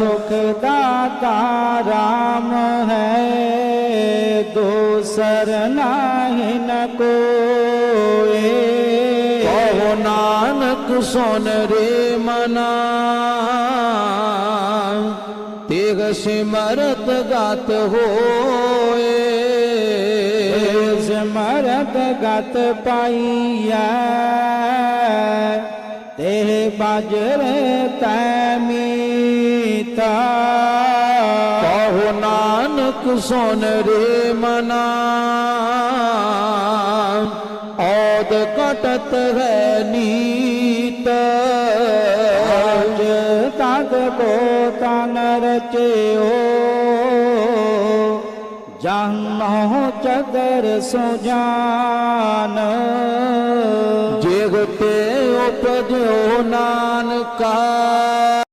सुखदाता राम है, दूसर नाही न को कहो नानक, सुन रे मना। तेग सिमरत गात हो सिमरत गात पाइया। ते बाजरे तैमी ਮੀਤਾ ਕਹੋ ਨਾਨਕ ਸੁਨ ਰੇ ਮਨਾ। ਔਦ ਕਟਤ ਹੈ ਨੀਤ। ਅਜ ਤਦ ਕੋ ਤਨ ਰਚਿਓ। ਜਾਨੋ ਚਦਰ ਸੁਜਾਨ। ਜਿਗ ਤੇ ਉਪਜਿਓ ਨਾਨਕਾ।